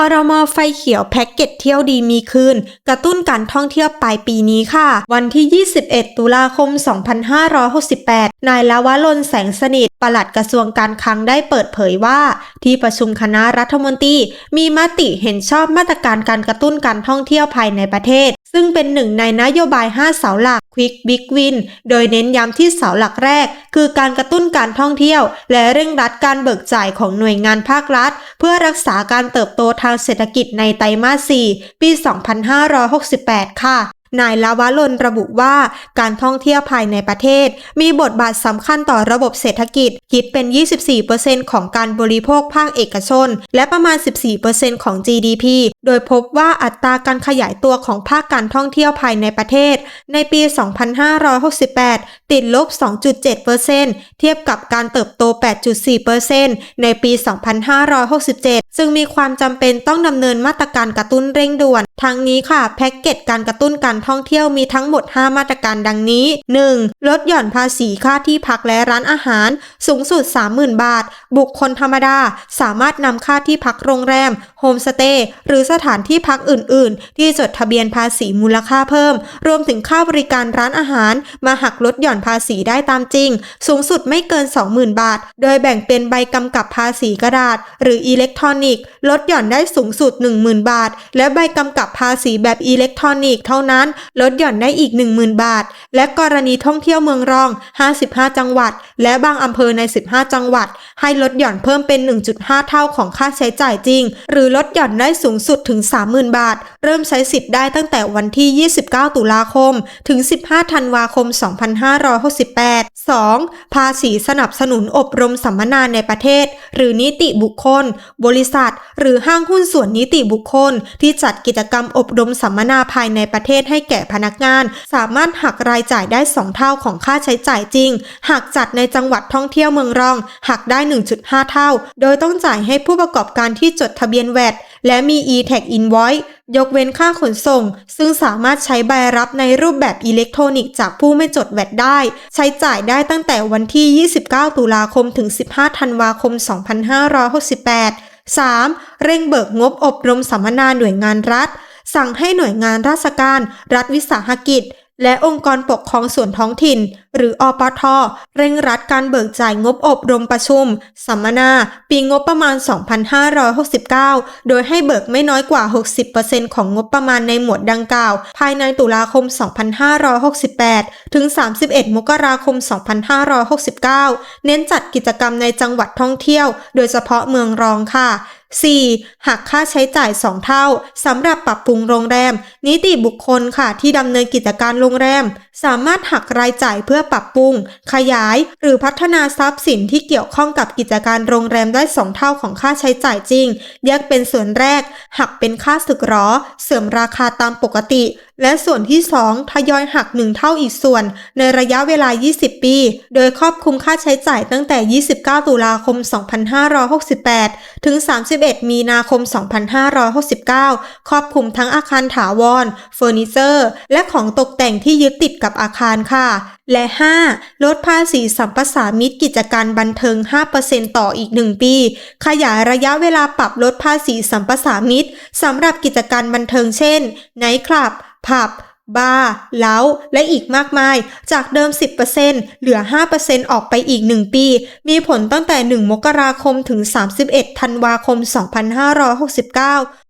อรมอไฟเขียวแพ็กเกจเที่ยวดีมีคืนกระตุ้นการท่องเที่ยวปลายปีนี้ค่ะ วันที่ 21 ตุลาคม 2568 นายลาวลนแสงสนิทปลัดกระทรวงการคลังได้เปิดเผยว่า ที่ประชุมคณะรัฐมนตรีมีมติเห็นชอบมาตรการการกระตุ้นการท่องเที่ยวภายในประเทศ ซึ่งเป็นหนึ่งในนโยบาย 5 เสาหลัก Quick Big Win โดยเน้นย้ำที่เสาหลักแรก คือการกระตุ้นการท่องเที่ยว และเร่งรัดการเบิกจ่ายของหน่วยงานภาครัฐ เพื่อรักษาการเติบโตทางเศรษฐกิจในไตรมาส 4 ปี 2568 ค่ะ นายลาวลนระบุว่าการท่องเที่ยวภายในประเทศ มีบทบาทสำคัญต่อระบบเศรษฐกิจ คิดเป็น 24%ของการบริโภคภาคเอกชน และประมาณ 14%ของ GDP โดยพบว่าอัตราการขยายตัวของภาคการท่องเที่ยวภายในประเทศ ในปี 2568 ติดลบ 2.7%เทียบกับการเติบโต 8.4%ในปี 2567 ซึ่งมีความจำเป็นต้องดำเนินมาตรการกระตุ้นเร่งด่วน ทั้งนี้ค่ะ แพ็กเกจการกระตุ้นการท่องเที่ยวมีทั้งหมด 5 มาตรการดังนี้ 1. ลดหย่อนภาษีค่าที่พักและร้านอาหาร สูงสุด 30,000 บาท บุคคลธรรมดา สามารถนำค่าที่พักโรงแรม โฮมสเตย์ หรือสถานที่พักอื่น ๆ ที่จดทะเบียนภาษีมูลค่าเพิ่ม รวมถึงค่าบริการร้านอาหาร มาหักลดหย่อนภาษีได้ตามจริง สูงสุดไม่เกิน 20,000 บาท โดยแบ่งเป็นใบกำกับภาษีกระดาษ หรืออิเล็กทรอนิกส์ ลดหย่อนได้สูงสุด 10,000 บาท และใบกำกับภาษีแบบอิเล็กทรอนิกส์เท่านั้นลดหย่อนได้อีก 10,000 บาท และกรณีท่องเที่ยวเมืองรอง 55 จังหวัด และบางอำเภอใน 15 จังหวัด ให้ลดหย่อนเพิ่มเป็น 1.5 เท่าของค่าใช้จ่ายจริง หรือลดหย่อนได้สูงสุดถึง 30,000 บาท เริ่มใช้สิทธิ์ได้ตั้งแต่วันที่ 29 ตุลาคม ถึง 15 ธันวาคม 2568 2. ภาษีสนับสนุนอบรมสัมมนาในประเทศ หรือนิติบุคคล บริษัท หรือห้างหุ้นส่วนนิติบุคคล ที่จัดกิจกรรมอบรมสัมมนาภายในประเทศให้แก่พนักงาน สามารถหักรายจ่ายได้ 2 เท่าของค่าใช้จ่ายจริง หากจัดในจังหวัดท่องเที่ยวเมืองรอง หักได้ 1.5 เท่า โดยต้องจ่ายให้ผู้ประกอบการที่จดทะเบียนแวดและมี e-tag invoice ยกเว้นค่าขนส่ง ซึ่งสามารถใช้ใบรับในรูปแบบอิเล็กทรอนิกส์จากผู้ไม่จดแวดได้ ใช้จ่ายได้ตั้งแต่วันที่ 29 ตุลาคมถึง 15 ธันวาคม 2568 3. เร่งเบิกงบอบรมสัมมนาหน่วยงานรัฐ สั่งให้หน่วยงานราชการ รัฐวิสาหกิจ และองค์กรปกครองส่วนท้องถิ่น หรืออปท เร่งรัดการเบิกจ่ายงบอบรมประชุม สัมมนา ปีงบประมาณ 2569 โดยให้เบิกไม่น้อยกว่า 60%ของงบประมาณในหมวดดังกล่าว ภายในตุลาคม 2568 ถึง 31 มกราคม 2569 เน้นจัดกิจกรรมในจังหวัดท่องเที่ยว โดยเฉพาะเมืองรองค่ะ 4. หักค่าใช้จ่าย 2 เท่าสำหรับปรับปรุงโรงแรม นิติบุคคลค่ะที่ดำเนินกิจการโรงแรม สามารถหักรายจ่ายเพื่อปรับปรุง ขยาย หรือพัฒนาทรัพย์สินที่เกี่ยวข้องกับกิจการโรงแรมได้2เท่าของค่าใช้จ่ายจริง แยกเป็นส่วนแรก หักเป็นค่าสึกหรอ เสื่อมราคาตามปกติ และส่วนที่ 2 ทยอยหัก 1 เท่าอีกส่วน ในระยะเวลา 20 ปี โดยครอบคลุมค่าใช้จ่ายตั้งแต่ 29 ตุลาคม 2568 ถึง 31 มีนาคม 2569 ครอบคลุมทั้งอาคารถาวร เฟอร์นิเจอร์ และของตกแต่งที่ยึดติดกับกับอาคารค่ะ และ 5. ลดภาษีสัมปสามิตกิจการบันเทิง 5%ต่ออีก 1 ปี ขยายระยะเวลาปรับลดภาษีสัมปสามิตสำหรับกิจการบันเทิงเช่นไนท์คลับ ผับบาร์เล้า และอีกมากมาย จากเดิม 10%เหลือ 5%ออกไปอีก 1 ปี มีผลตั้งแต่ 1 มกราคมถึง 31 ธันวาคม 2569